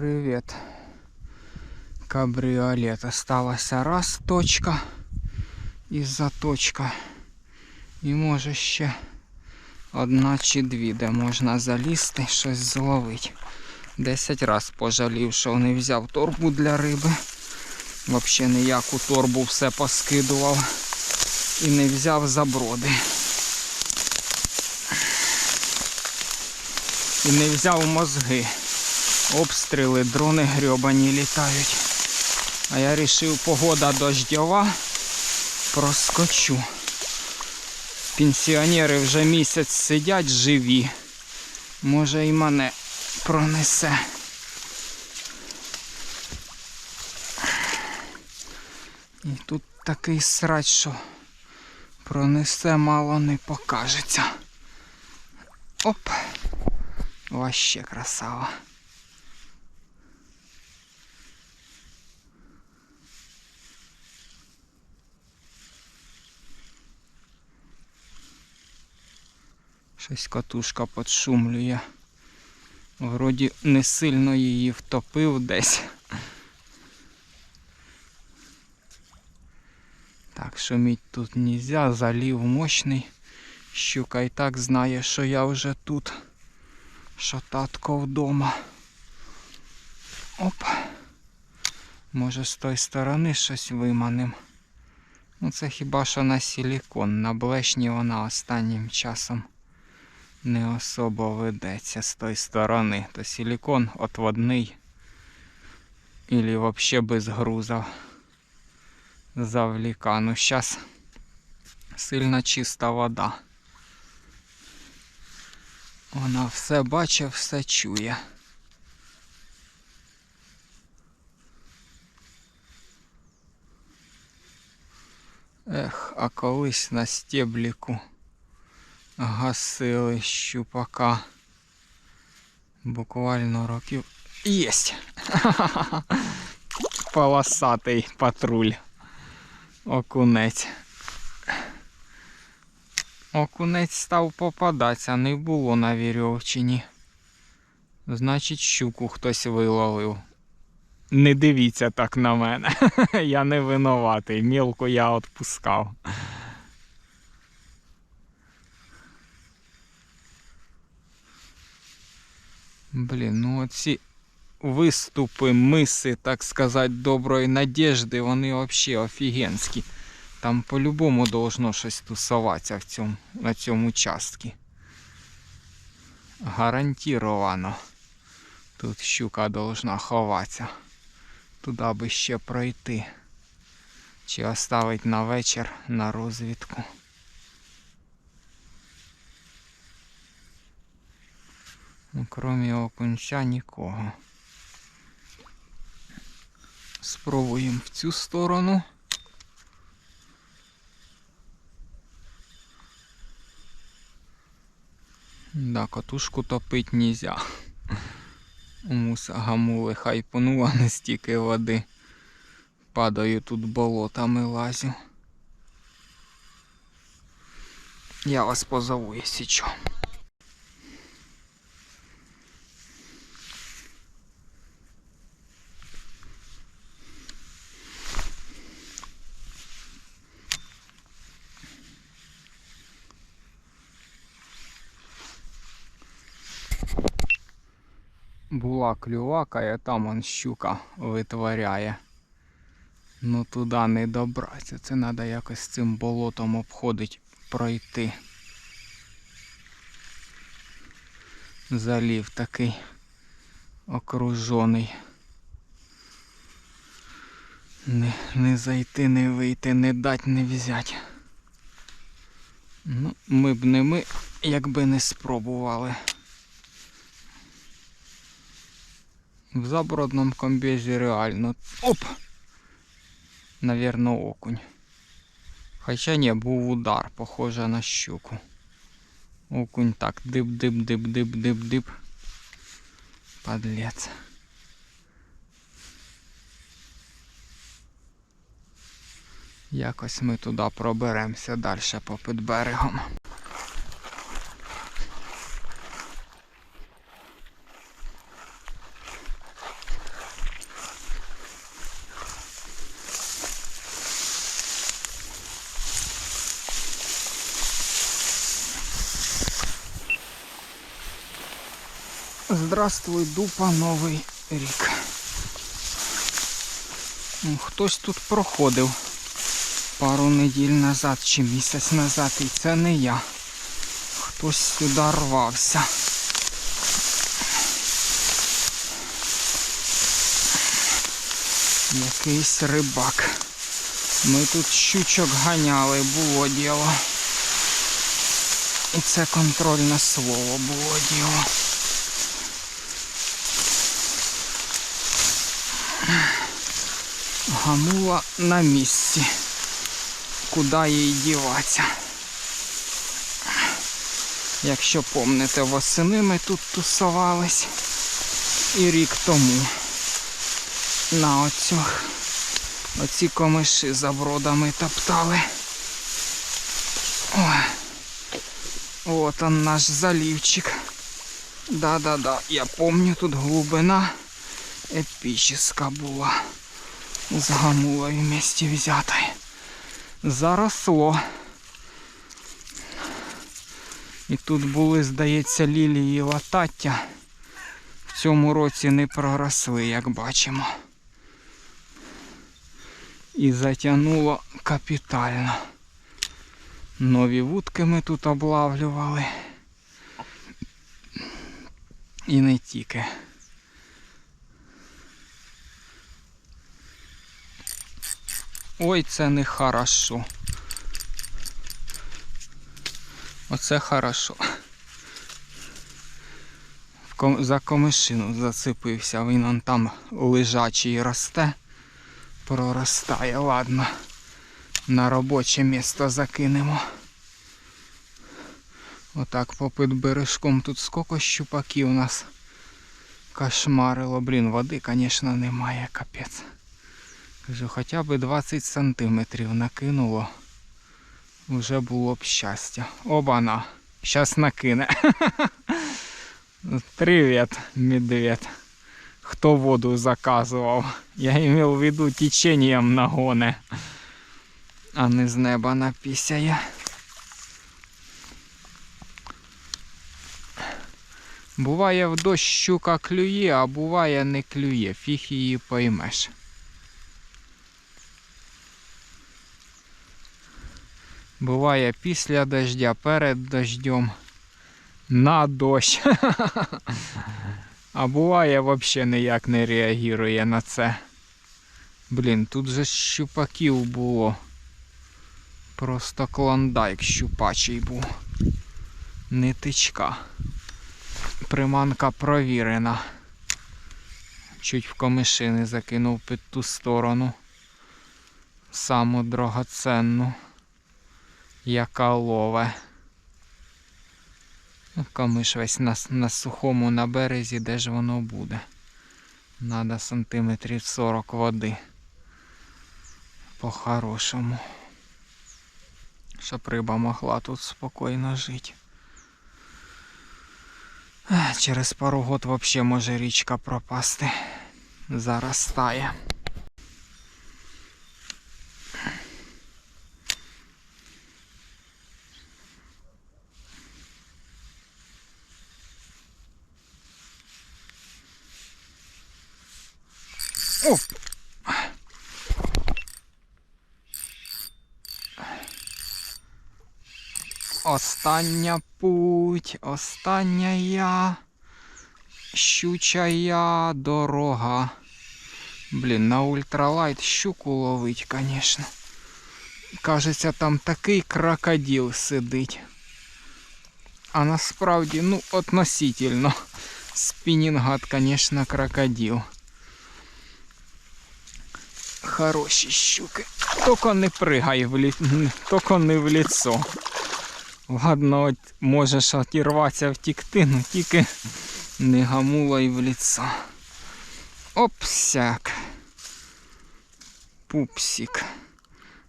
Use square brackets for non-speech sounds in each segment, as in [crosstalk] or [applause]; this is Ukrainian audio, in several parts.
Привіт. Кабріолет. Осталася раз точка і заточка. І може ще одна чи дві, де можна залізти, щось зловити. Десять раз пожалів, що не взяв торбу для риби. Взагалі ніяку торбу все поскидував і не взяв заброди. І не взяв мозги. Обстріли, дрони грьобані літають. А я вирішив, погода дождьова, проскочу. Пенсіонери вже місяць сидять живі. Може і мене пронесе. І тут такий срач, що пронесе мало не покажеться. Оп! Вообще красава. Щось катушка подшумлює. Вроді не сильно її втопив десь. Так, шуміть тут нельзя, залів мощний. Щука і так знає, що я вже тут. Що татко вдома. Оп. Може з тої сторони щось виманим. Ну це хіба що на силікон. На блешні вона останнім часом не особо ведеться з тої сторони. То силікон отводний. Ілі взагалі без груза завліка. Ну зараз сильно чиста вода. Вона все бачить, все чує. Ех, а колись на стебліку гасили щупака. Буквально років. Єсть! [laughs] Полосатий патруль. Окунець. Окунець став попадатися, не було на вірьовчині. Значить, щуку хтось виловив. Не дивіться так на мене. [laughs] я не винуватий. Мілку я відпускав. Блін, ну оці виступи, миси, так сказати, доброї надіжди, вони взагалі офігенські. Там по-любому должно щось тусуватися в цьому, на цьому участку. Гарантіровано. Тут щука должна ховатися. Туди би ще пройти. Чи оставить на вечір на розвідку. Ну, крім окунця нікого. Спробуємо в цю сторону. Да, катушку топить нельзя. Муса гамули хайпанула не стільки води. Падаю тут болотами лазю. Я вас позову, якщо що. Була клювака, і там он щука витворяє. Ну туди не добратися. Це треба якось цим болотом обходить пройти. Залів такий окружений. Не, не зайти, не вийти, не дать, не взять. Ну, ми б не ми, якби не спробували. В забродном комбезі реально. Оп! Наверно, окунь. Хоча не, був удар, похоже на щуку. Окунь так, дип-дип-дип-дип-дип-дип. Подлец. Якось ми туди проберемося далі попід берегом. Здравствуй, дупа, новий рік. Ну, хтось тут проходив пару неділь назад чи місяць назад, і це не я. Хтось сюди рвався. Якийсь рибак. Ми тут щучок ганяли, було діло. І це контрольне слово було діло. Гамула на місці. Куди їй діватися? Якщо помните, восени ми тут тусувались і рік тому на оцьох оці комиші за бродами топтали. Ой. Вот он наш заливчик. Да-да-да, я помню, тут глубина епічна була. З гамулою вместе взятой. Заросло. І тут були, здається, лілії і латаття. В цьому році не проросли, як бачимо. І затягнуло капітально. Нові вудки ми тут облавлювали. І не тільки. Ой, це не хорошо. Оце хорошо. За комишину зацепився, він он там лежачий росте, проростає, ладно. На робоче місто закинемо. Отак попит бережком. Тут скільки щупаків у нас кошмарило. Блін, води, звісно, немає, капець. Кажу, хоча б 20 сантиметрів накинуло. Вже було б щастя. Обана. Щас накине. [laughs] Привіт, медведь. Хто воду заказував? Я имел в виду течением нагоне. А не з неба напісяє. Буває в дощ щука клює, а буває не клює. Фіг її поймеш. Буває після дождя, перед дождем, на дощ. [laughs] А буває взагалі ніяк не реагує на це. Блін, тут же щупаків було. Просто клондайк щупачий був. Нитичка. Приманка провірена. Чуть в комишини закинув під ту сторону. Саму драгоценну яка лове. Камиш весь на, на сухому на березі, де ж воно буде. Надо сантиметрів 40 води. По-хорошому. Щоб риба могла тут спокійно жити. Через пару год взагалі може річка пропасти. Заростає. Оп. Остання путь, остання я, щучая дорога. Блін, на ультралайт щуку ловить, конечно. Кажеться, там такий крокодил сидить. А насправді, ну, относительно. Спінінгат, конечно, крокодил. Хороші щуки. Тільки не пригай в лі... [laughs] Тільки не в лицо. Ладно, от можеш отірватися втікти, ну тільки не гамулай в лицо. Опсяк. Пупсик.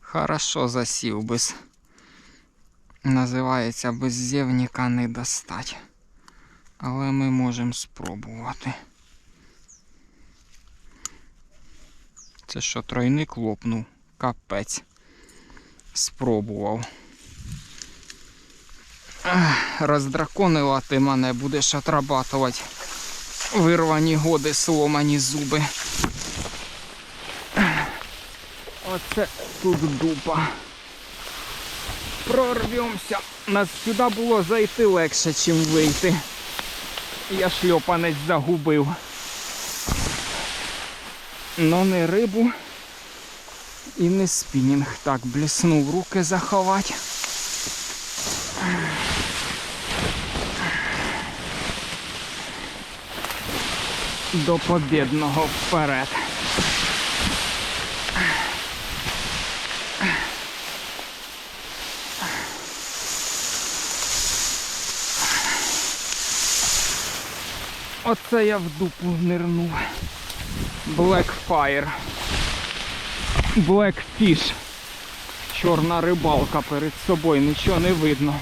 Хорошо засів без. Називається без зєвніка не достать. Але ми можемо спробувати. Це що, тройник лопнув? Капець. Спробував. Роздраконила ти мене, будеш отрабатувати Вирвані годи, сломані зуби. Оце тут дупа. Прорвемося. Нас сюди було зайти легше, ніж вийти. Я шльопанець загубив. Но не рибу і не спінінг. Так, бліснув руки заховати. До побідного вперед. Оце я в дупу нирнув. Blackfire. Blackfish. Чорна рибалка перед собою, нічого не видно.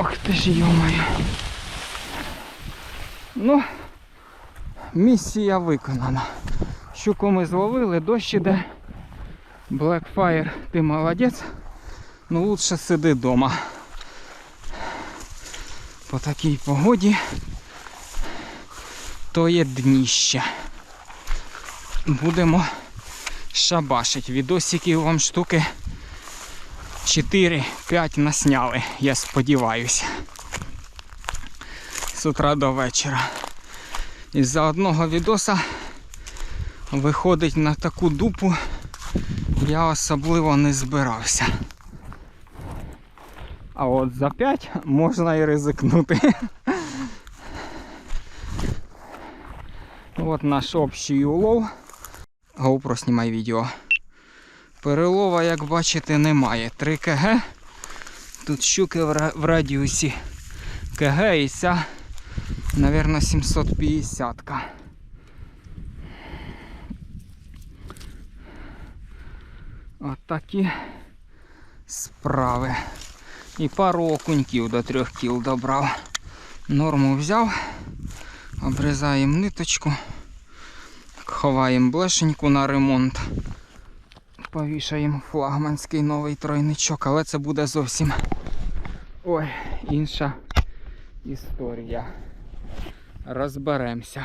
Ох ти ж йомаю. Ну, місія виконана. Щуку ми зловили, дощ іде. Blackfire, ти молодець. Ну лучше сиди вдома. По такій погоді то є дніще. Будемо шабашить. Відосиків вам штуки 4-5 насняли, я сподіваюся. З утра до вечора. Із-за одного відоса виходить на таку дупу я особливо не збирався. А от за 5 можна і ризикнути. От наш общий улов. GoPro знімай відео. Перелова, як бачите, немає. 3 кг. Тут щуки в радіусі КГ і ця, мабуть, 750. -ка. От такі справи. І пару окуньків до 3 кіл добрав. Норму взяв, обрізаємо ниточку, ховаємо блешеньку на ремонт. Повішаємо флагманський новий тройничок, але це буде зовсім ой, інша історія. Розберемося.